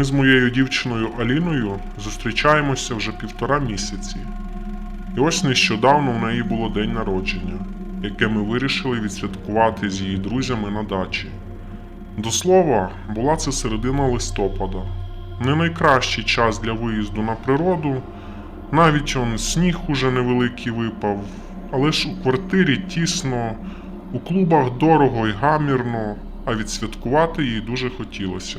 Ми з моєю дівчиною Аліною зустрічаємося вже півтора місяці. І ось нещодавно в неї було день народження, яке ми вирішили відсвяткувати з її друзями на дачі. До слова, була це середина листопада. Не найкращий час для виїзду на природу, навіть он сніг уже невеликий випав, але ж у квартирі тісно, у клубах дорого і гамірно, а відсвяткувати їй дуже хотілося.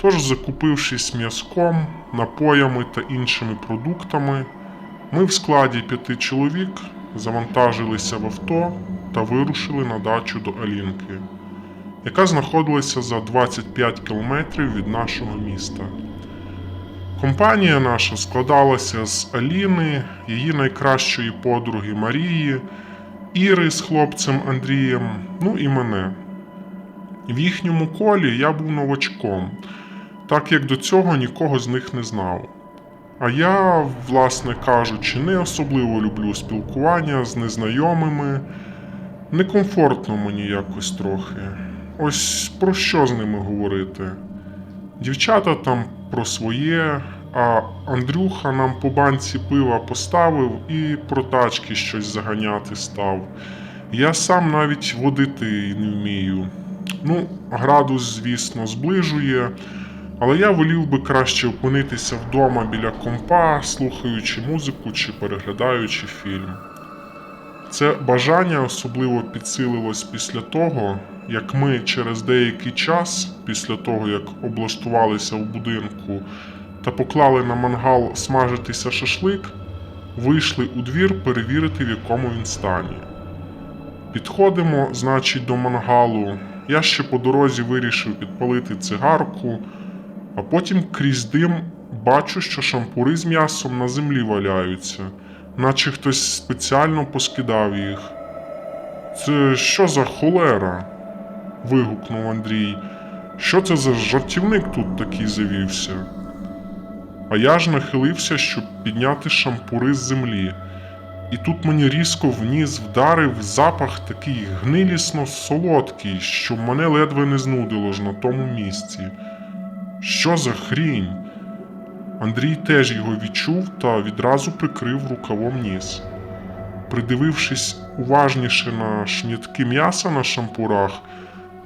Тож, закупившись м'язком, напоями та іншими продуктами, ми в складі п'яти чоловік завантажилися в авто та вирушили на дачу до Алінки, яка знаходилася за 25 кілометрів від нашого міста. Компанія наша складалася з Аліни, її найкращої подруги Марії, Іри з хлопцем Андрієм, ну і мене. В їхньому колі я був новачком, так як до цього нікого з них не знав. А я, власне кажучи, не особливо люблю спілкування з незнайомими. Некомфортно мені якось трохи. Ось про що з ними говорити? Дівчата там про своє, а Андрюха нам по банці пива поставив і про тачки щось заганяти став. Я сам навіть водити не вмію. Ну, градус, звісно, зближує, але я волів би краще опинитися вдома біля компа, слухаючи музику чи переглядаючи фільм. Це бажання особливо підсилилось після того, як ми через деякий час, після того як облаштувалися в будинку та поклали на мангал смажитися шашлик, вийшли у двір перевірити, в якому він стані. Підходимо, значить, до мангалу. Я ще по дорозі вирішив підпалити цигарку, а потім крізь дим бачу, що шампури з м'ясом на землі валяються, наче хтось спеціально поскидав їх. Це що за холера? вигукнув Андрій. Що це за жартівник тут такий завівся? А я ж нахилився, щоб підняти шампури з землі. І тут мені різко в ніс вдарив запах такий гнилісно солодкий, що мене ледве не знудило ж на тому місці. Що за хрінь? Андрій теж його відчув та відразу прикрив рукавом ніс. Придивившись уважніше на шнітки м'яса на шампурах,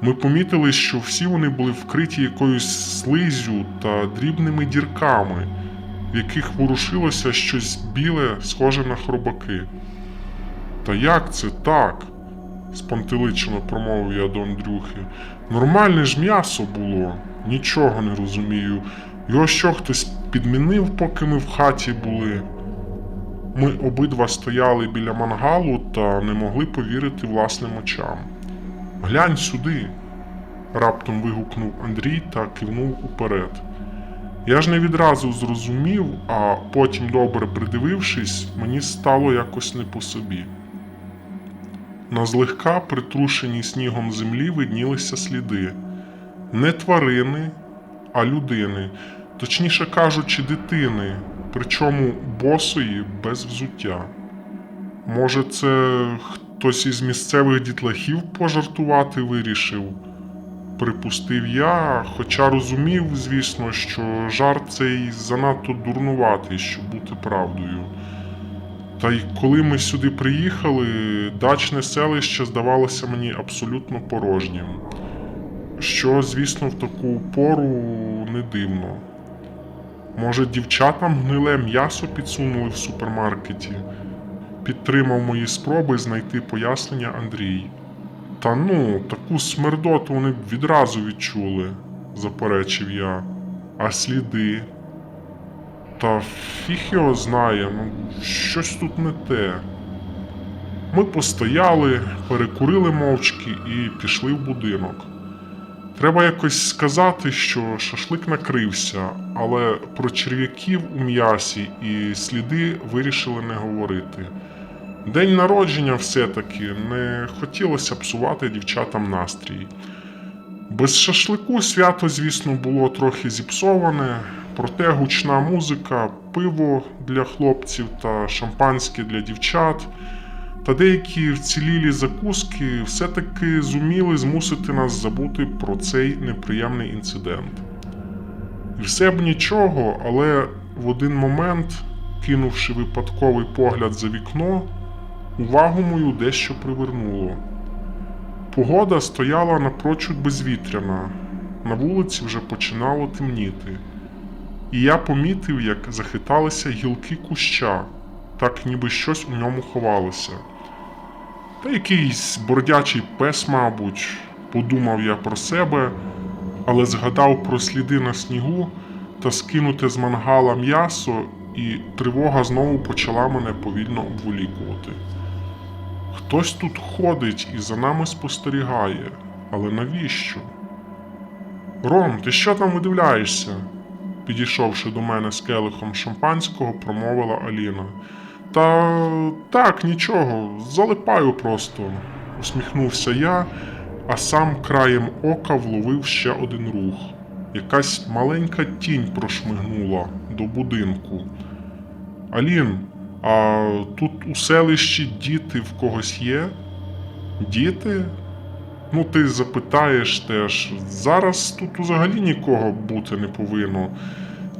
ми помітили, що всі вони були вкриті якоюсь слизю та дрібними дірками, в яких ворушилося щось біле, схоже на хробаки. Та як це так? спантеличено промовив я до Андрюхи. Нормальне ж м'ясо було, нічого не розумію. Його що хтось підмінив, поки ми в хаті були. Ми обидва стояли біля мангалу та не могли повірити власним очам. Глянь сюди. раптом вигукнув Андрій та кивнув уперед. Я ж не відразу зрозумів, а потім, добре придивившись, мені стало якось не по собі. На злегка притрушеній снігом землі виднілися сліди не тварини, а людини, точніше кажучи, дитини, причому босої без взуття. Може, це хтось із місцевих дітлахів пожартувати вирішив? Припустив я, хоча розумів, звісно, що жарт цей занадто дурнуватий, щоб бути правдою. Та й коли ми сюди приїхали, дачне селище здавалося мені абсолютно порожнім. Що, звісно, в таку пору не дивно. Може, дівчатам гниле м'ясо підсунули в супермаркеті? Підтримав мої спроби знайти пояснення Андрій. Та ну, таку смердоту вони б відразу відчули, заперечив я. А сліди. Та фіг його знає, ну щось тут не те. Ми постояли, перекурили мовчки і пішли в будинок. Треба якось сказати, що шашлик накрився, але про черв'яків у м'ясі і сліди вирішили не говорити. День народження все-таки не хотілося псувати дівчатам настрій. Без шашлику свято, звісно, було трохи зіпсоване, проте гучна музика, пиво для хлопців та шампанське для дівчат та деякі вцілілі закуски все-таки зуміли змусити нас забути про цей неприємний інцидент. І все б нічого, але в один момент, кинувши випадковий погляд за вікно, увагу мою дещо привернуло. Погода стояла напрочуд безвітряна, на вулиці вже починало темніти. І я помітив, як захиталися гілки куща, так ніби щось у ньому ховалося. Та якийсь бордячий пес, мабуть, подумав я про себе, але згадав про сліди на снігу та скинуте з мангала м'ясо, і тривога знову почала мене повільно обволікувати. Хтось тут ходить і за нами спостерігає, але навіщо? Ром, ти що там видивляєшся? Підійшовши до мене з келихом шампанського, промовила Аліна. Та так, нічого, залипаю просто, усміхнувся я, а сам краєм ока вловив ще один рух. Якась маленька тінь прошмигнула до будинку. Алін, а тут у селищі діти в когось є? Діти? Ну, ти запитаєш теж. Зараз тут взагалі нікого бути не повинно.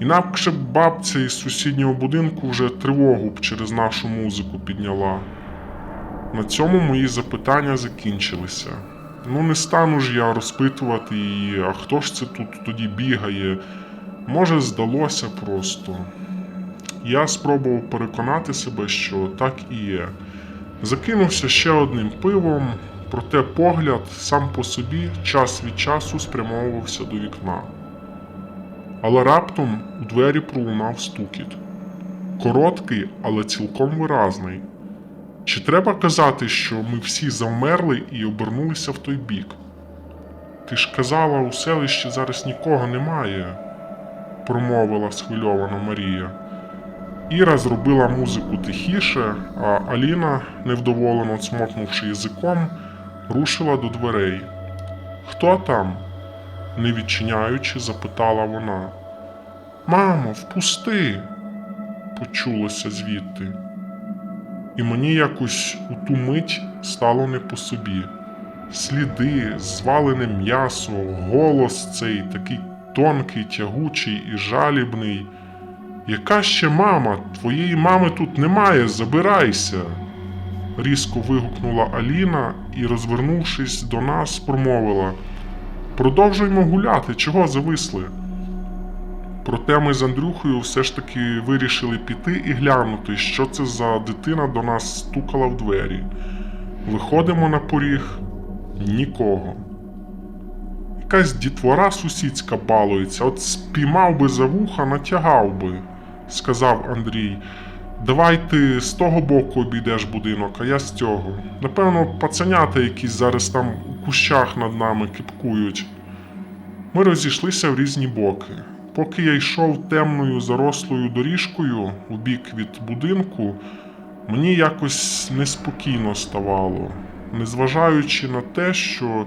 Інакше б бабця із сусіднього будинку вже тривогу б через нашу музику підняла. На цьому мої запитання закінчилися. Ну, не стану ж я розпитувати її, а хто ж це тут тоді бігає. Може, здалося просто. Я спробував переконати себе, що так і є. Закинувся ще одним пивом, проте погляд сам по собі час від часу спрямовувався до вікна. Але раптом у двері пролунав стукіт. Короткий, але цілком виразний. Чи треба казати, що ми всі завмерли і обернулися в той бік? Ти ж казала, у селищі зараз нікого немає, промовила схвильована Марія. Іра зробила музику тихіше, а Аліна, невдоволено цмокнувши язиком, рушила до дверей. Хто там? Не відчиняючи, запитала вона. Мамо, впусти, почулося звідти. І мені якось у ту мить стало не по собі. Сліди, звалене м'ясо, голос цей такий тонкий, тягучий і жалібний. Яка ще мама? Твоєї мами тут немає, забирайся. Різко вигукнула Аліна і, розвернувшись до нас, промовила Продовжуємо гуляти, чого зависли? Проте ми з Андрюхою все ж таки вирішили піти і глянути, що це за дитина до нас стукала в двері. Виходимо на поріг нікого. Якась дітвора сусідська балується, от спіймав би за вуха, натягав би, сказав Андрій. Давай ти з того боку обійдеш будинок, а я з цього. Напевно, пацанята якісь зараз там у кущах над нами кипкують. Ми розійшлися в різні боки. Поки я йшов темною зарослою доріжкою у бік від будинку, мені якось неспокійно ставало, незважаючи на те, що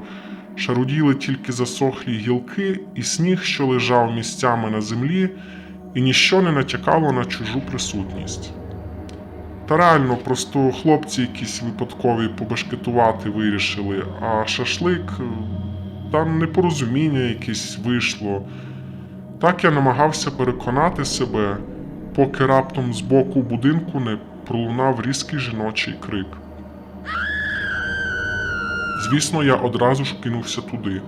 шаруділи тільки засохлі гілки і сніг, що лежав місцями на землі, і ніщо не натякало на чужу присутність. Та реально, просто хлопці якісь випадкові побашкетувати вирішили, а шашлик е, там непорозуміння якесь вийшло. Так я намагався переконати себе, поки раптом з боку будинку не пролунав різкий жіночий крик. Звісно, я одразу ж кинувся туди.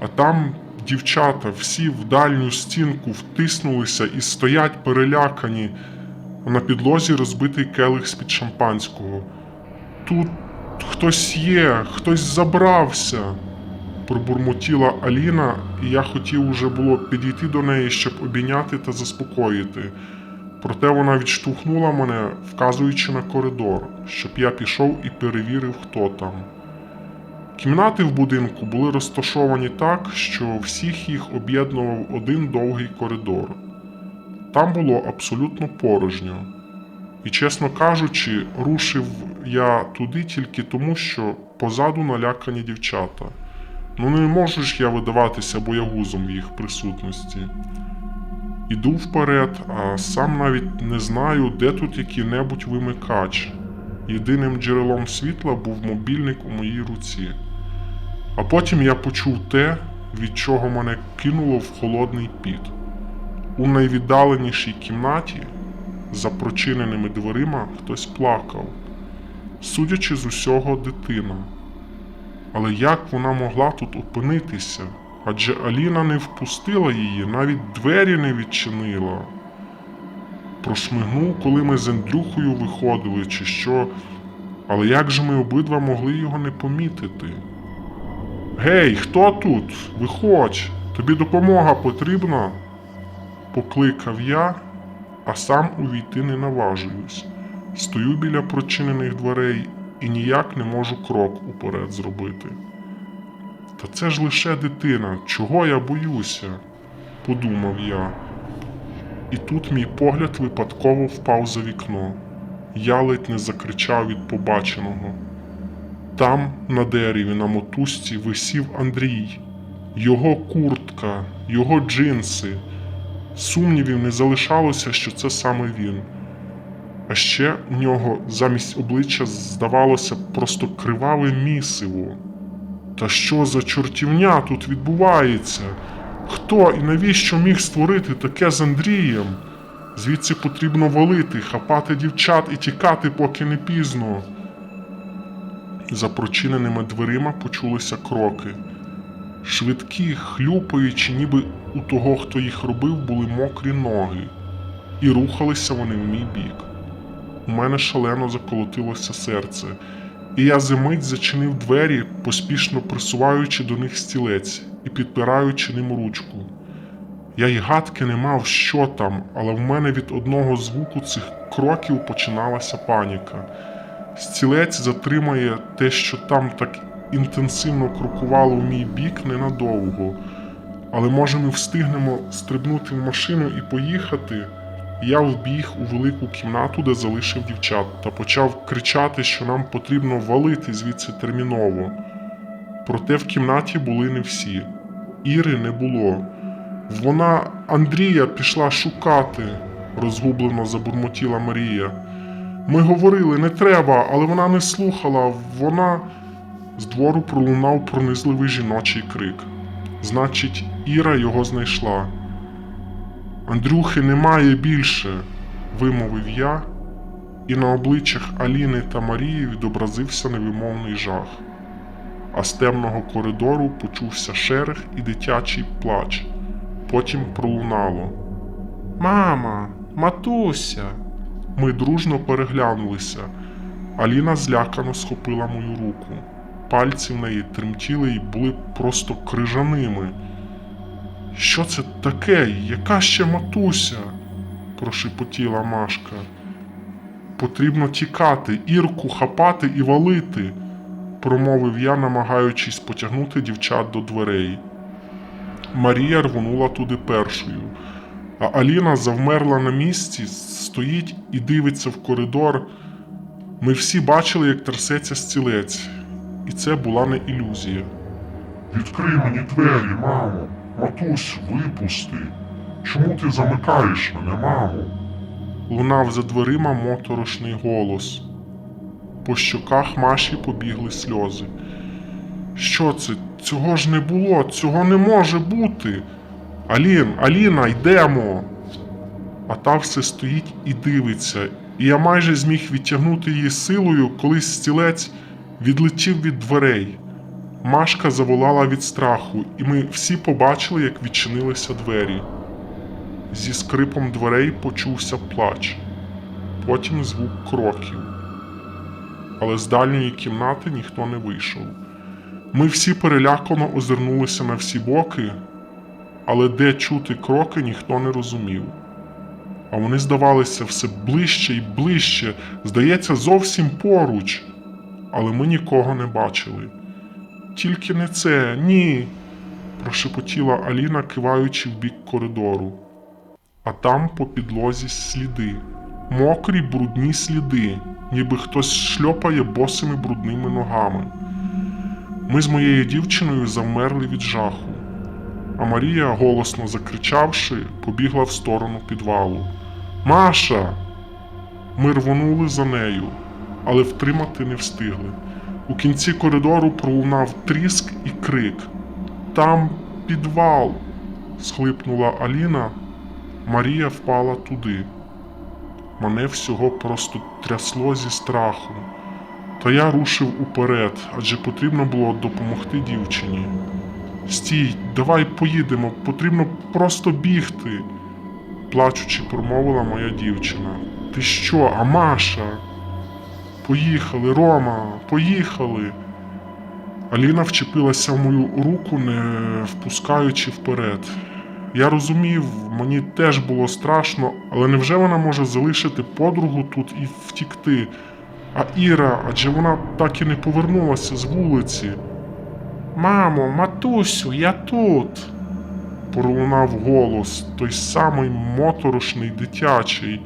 А там дівчата всі в дальню стінку втиснулися і стоять перелякані, на підлозі розбитий келих з-під шампанського. Тут хтось є, хтось забрався пробурмотіла Аліна, і я хотів уже було підійти до неї, щоб обійняти та заспокоїти. Проте вона відштовхнула мене, вказуючи на коридор, щоб я пішов і перевірив, хто там. Кімнати в будинку були розташовані так, що всіх їх об'єднував один довгий коридор. Там було абсолютно порожньо. І, чесно кажучи, рушив я туди тільки тому, що позаду налякані дівчата. Ну не можу ж я видаватися боягузом в їх присутності. Іду вперед, а сам навіть не знаю, де тут який-небудь вимикач. Єдиним джерелом світла був мобільник у моїй руці. А потім я почув те, від чого мене кинуло в холодний піт. У найвіддаленішій кімнаті за прочиненими дверима хтось плакав, судячи з усього дитина. Але як вона могла тут опинитися? Адже Аліна не впустила її, навіть двері не відчинила. Прошмигнув, коли ми з Андрюхою виходили, чи що. Але як же ми обидва могли його не помітити? Гей, хто тут? Виходь, тобі допомога потрібна? Покликав я, а сам увійти не наважуюсь. Стою біля прочинених дверей і ніяк не можу крок уперед зробити. Та це ж лише дитина, чого я боюся? подумав я. І тут мій погляд випадково впав за вікно. Я ледь не закричав від побаченого. Там, на дереві, на мотузці, висів Андрій, його куртка, його джинси. Сумнівів не залишалося, що це саме він. А ще у нього замість обличчя здавалося просто криваве місиво. Та що за чортівня тут відбувається? Хто і навіщо міг створити таке з Андрієм? Звідси потрібно валити, хапати дівчат і тікати, поки не пізно. За прочиненими дверима почулися кроки. Швидкі, хлюпаючи, ніби у того, хто їх робив, були мокрі ноги, і рухалися вони в мій бік. У мене шалено заколотилося серце, і я зимить зачинив двері, поспішно присуваючи до них стілець і підпираючи ним ручку. Я й гадки не мав, що там, але в мене від одного звуку цих кроків починалася паніка. Стілець затримає те, що там так інтенсивно крокувало в мій бік ненадовго. Але може ми встигнемо стрибнути в машину і поїхати. Я вбіг у велику кімнату, де залишив дівчат, та почав кричати, що нам потрібно валити звідси терміново. Проте в кімнаті були не всі. Іри не було. Вона Андрія пішла шукати, розгублено забурмотіла Марія. Ми говорили, не треба, але вона не слухала. Вона. З двору пролунав пронизливий жіночий крик. Значить, Іра його знайшла. Андрюхи немає більше, вимовив я, і на обличчях Аліни та Марії відобразився невимовний жах. А з темного коридору почувся шерех і дитячий плач. Потім пролунало. Мама, матуся. Ми дружно переглянулися. Аліна злякано схопила мою руку. Пальці в неї тремтіли і були просто крижаними. Що це таке? Яка ще матуся? прошепотіла Машка. Потрібно тікати, Ірку хапати і валити, промовив я, намагаючись потягнути дівчат до дверей. Марія рвонула туди першою, а Аліна завмерла на місці, стоїть і дивиться в коридор. Ми всі бачили, як трясеться стілець, і це була не ілюзія. Відкрий мені двері, мамо. Матусь, випусти. Чому ти замикаєш мене, мамо? Лунав за дверима моторошний голос. По щоках Маші побігли сльози. Що це? Цього ж не було, цього не може бути. Алін, Аліна, йдемо. А та все стоїть і дивиться, і я майже зміг відтягнути її силою, коли стілець відлетів від дверей. Машка заволала від страху, і ми всі побачили, як відчинилися двері. Зі скрипом дверей почувся плач, потім звук кроків. Але з дальньої кімнати ніхто не вийшов. Ми всі перелякано озирнулися на всі боки, але де чути кроки, ніхто не розумів. А вони здавалися все ближче і ближче, здається, зовсім поруч, але ми нікого не бачили. Тільки не це, ні, прошепотіла Аліна, киваючи в бік коридору. А там по підлозі сліди, мокрі брудні сліди, ніби хтось шльопає босими брудними ногами. Ми з моєю дівчиною завмерли від жаху, а Марія, голосно закричавши, побігла в сторону підвалу. Маша! Ми рвонули за нею, але втримати не встигли. У кінці коридору пролунав тріск і крик. Там підвал. схлипнула Аліна, Марія впала туди. Мене всього просто трясло зі страху. Та я рушив уперед, адже потрібно було допомогти дівчині. Стій, давай поїдемо, потрібно просто бігти, плачучи, промовила моя дівчина. Ти що, а Маша? Поїхали, Рома, поїхали. Аліна вчепилася в мою руку, не впускаючи вперед. Я розумів, мені теж було страшно, але невже вона може залишити подругу тут і втікти? А Іра, адже вона так і не повернулася з вулиці. Мамо, матусю, я тут. Пролунав голос, той самий моторошний дитячий.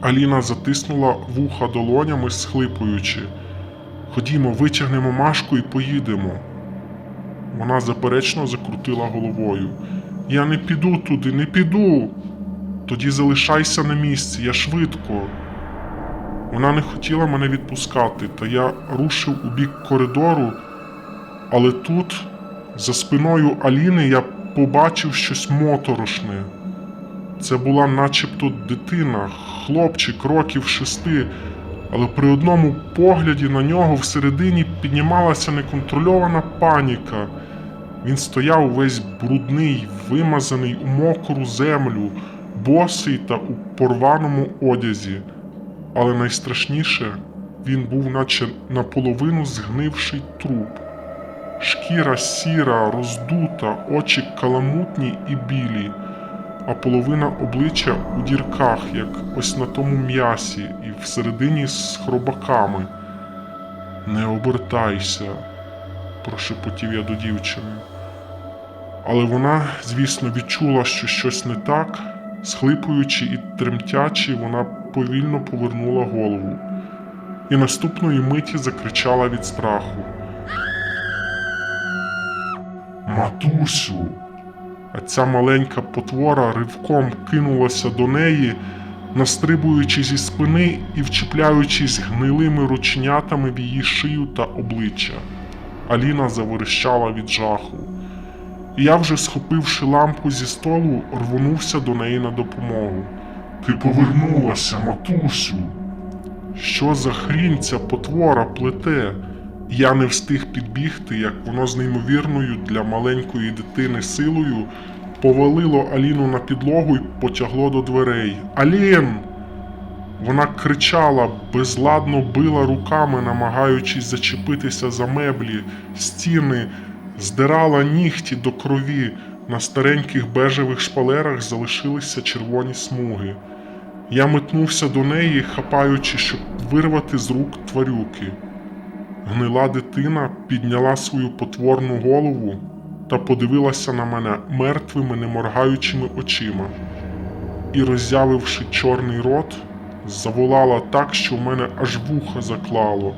Аліна затиснула вуха долонями, схлипуючи. Ходімо, витягнемо Машку і поїдемо. Вона заперечно закрутила головою. Я не піду туди, не піду. Тоді залишайся на місці, я швидко. Вона не хотіла мене відпускати, та я рушив у бік коридору, але тут, за спиною Аліни, я побачив щось моторошне. Це була начебто дитина, хлопчик років шести, але при одному погляді на нього всередині піднімалася неконтрольована паніка. Він стояв весь брудний, вимазаний у мокру землю, босий та у порваному одязі. Але найстрашніше він був, наче наполовину згнивший труп. Шкіра сіра, роздута, очі каламутні і білі, а половина обличчя у дірках, як ось на тому м'ясі, і всередині з хробаками. Не обертайся, прошепотів я до дівчини. Але вона, звісно, відчула, що щось не так. Схлипуючи і тремтячи, вона повільно повернула голову і наступної миті закричала від страху. Матусю, А ця маленька потвора ривком кинулася до неї, настрибуючи зі спини і вчіпляючись гнилими рученятами в її шию та обличчя. Аліна заверещала від жаху. Я, вже схопивши лампу зі столу, рвонувся до неї на допомогу. ти повернулася, матусю. Що за хрінь ця потвора плете? Я не встиг підбігти, як воно з неймовірною для маленької дитини силою повалило Аліну на підлогу і потягло до дверей. Алін! Вона кричала, безладно била руками, намагаючись зачепитися за меблі, стіни, здирала нігті до крові. На стареньких бежевих шпалерах залишилися червоні смуги. Я метнувся до неї, хапаючи, щоб вирвати з рук тварюки. Гнила дитина підняла свою потворну голову та подивилася на мене мертвими, неморгаючими очима і, роззявивши чорний рот, заволала так, що в мене аж вуха заклало.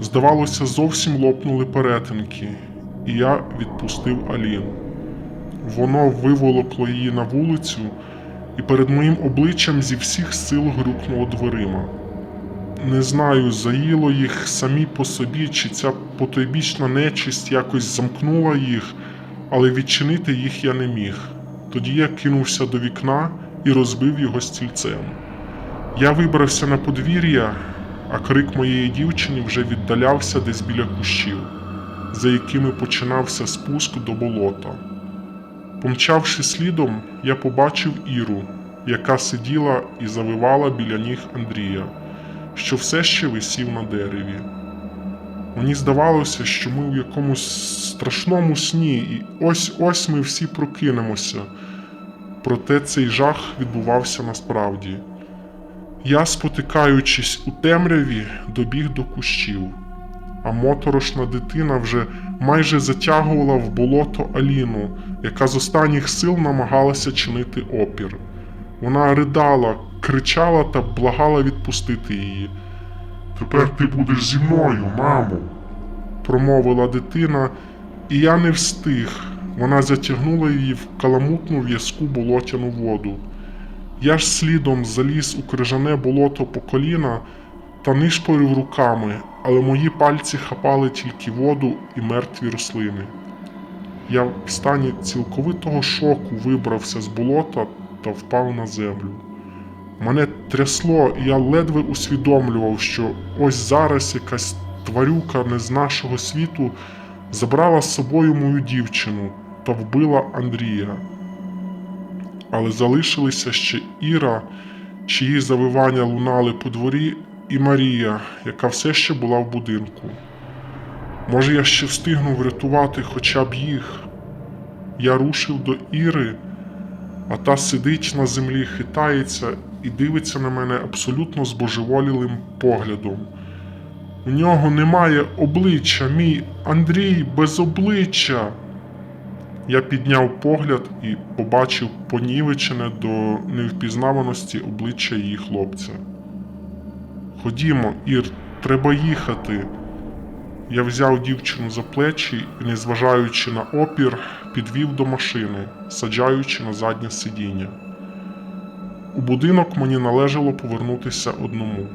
Здавалося, зовсім лопнули перетинки, і я відпустив Алін. Воно виволокло її на вулицю, і перед моїм обличчям зі всіх сил грюкнуло дверима. Не знаю, заїло їх самі по собі, чи ця потойбічна нечисть якось замкнула їх, але відчинити їх я не міг. Тоді я кинувся до вікна і розбив його стільцем. Я вибрався на подвір'я, а крик моєї дівчини вже віддалявся десь біля кущів, за якими починався спуск до болота. Помчавши слідом, я побачив Іру, яка сиділа і завивала біля ніг Андрія, що все ще висів на дереві. Мені здавалося, що ми в якомусь страшному сні, і ось ось ми всі прокинемося. Проте цей жах відбувався насправді. Я, спотикаючись у темряві, добіг до кущів, а моторошна дитина вже майже затягувала в болото Аліну, яка з останніх сил намагалася чинити опір. Вона ридала, кричала та благала відпустити її. Тепер ти будеш зі мною, мамо. промовила дитина, і я не встиг. Вона затягнула її в каламутну в'язку болотяну воду. Я ж слідом заліз у крижане болото по коліна та нишпорив руками, але мої пальці хапали тільки воду і мертві рослини. Я в стані цілковитого шоку вибрався з болота та впав на землю. Мене трясло, і я ледве усвідомлював, що ось зараз якась тварюка не з нашого світу забрала з собою мою дівчину та вбила Андрія. Але залишилися ще Іра, чиї завивання лунали по дворі, і Марія, яка все ще була в будинку. Може, я ще встигну врятувати хоча б їх. Я рушив до Іри, а та сидить на землі, хитається і дивиться на мене абсолютно збожеволілим поглядом. У нього немає обличчя, мій Андрій без обличчя. Я підняв погляд і побачив понівечене до невпізнаваності обличчя її хлопця. Ходімо, Ір, треба їхати. Я взяв дівчину за плечі і, незважаючи на опір, підвів до машини, саджаючи на заднє сидіння. У будинок мені належало повернутися одному.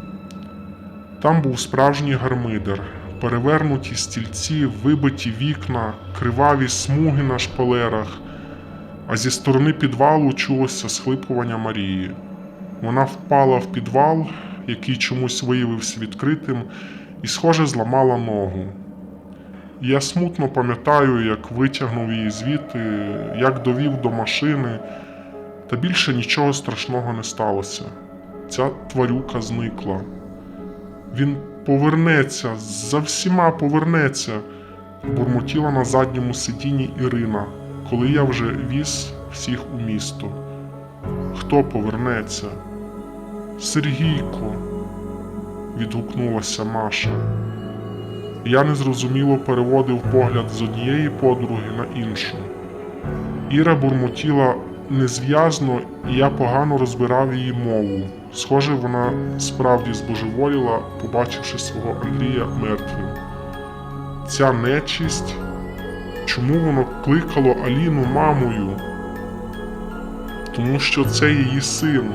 Там був справжній гармидер, перевернуті стільці, вибиті вікна, криваві смуги на шпалерах, а зі сторони підвалу чулося схлипування Марії. Вона впала в підвал, який чомусь виявився відкритим, і, схоже, зламала ногу. Я смутно пам'ятаю, як витягнув її звідти, як довів до машини, та більше нічого страшного не сталося. Ця тварюка зникла. Він повернеться, за всіма повернеться, бурмотіла на задньому сидінні Ірина, коли я вже віз всіх у місто. Хто повернеться? Сергійко, відгукнулася Маша. Я незрозуміло переводив погляд з однієї подруги на іншу. Іра бурмотіла незв'язно, і я погано розбирав її мову. Схоже, вона справді збожеволіла, побачивши свого Андрія мертвим. Ця нечисть, чому воно кликало Аліну мамою? Тому що це її син.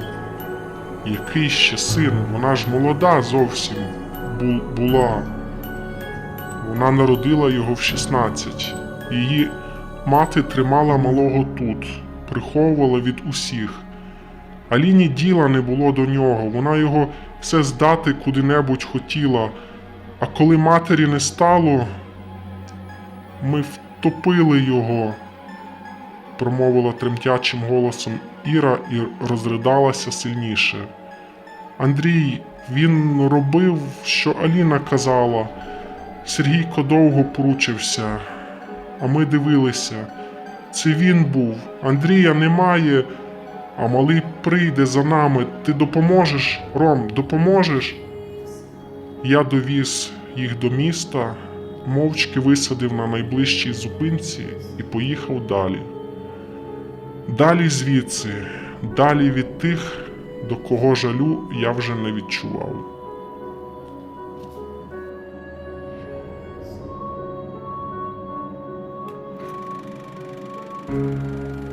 Який ще син? Вона ж молода зовсім бу- була. Вона народила його в 16. Її мати тримала малого тут, приховувала від усіх. Аліні діла не було до нього, вона його все здати куди-небудь хотіла. А коли матері не стало, ми втопили його, промовила тремтячим голосом Іра і розридалася сильніше. Андрій, він робив, що Аліна казала. Сергійко довго поручився, а ми дивилися. Це він був. Андрія немає, а малий прийде за нами. Ти допоможеш, Ром, допоможеш? Я довіз їх до міста, мовчки висадив на найближчій зупинці і поїхав далі. Далі звідси, далі від тих, до кого жалю я вже не відчував. Música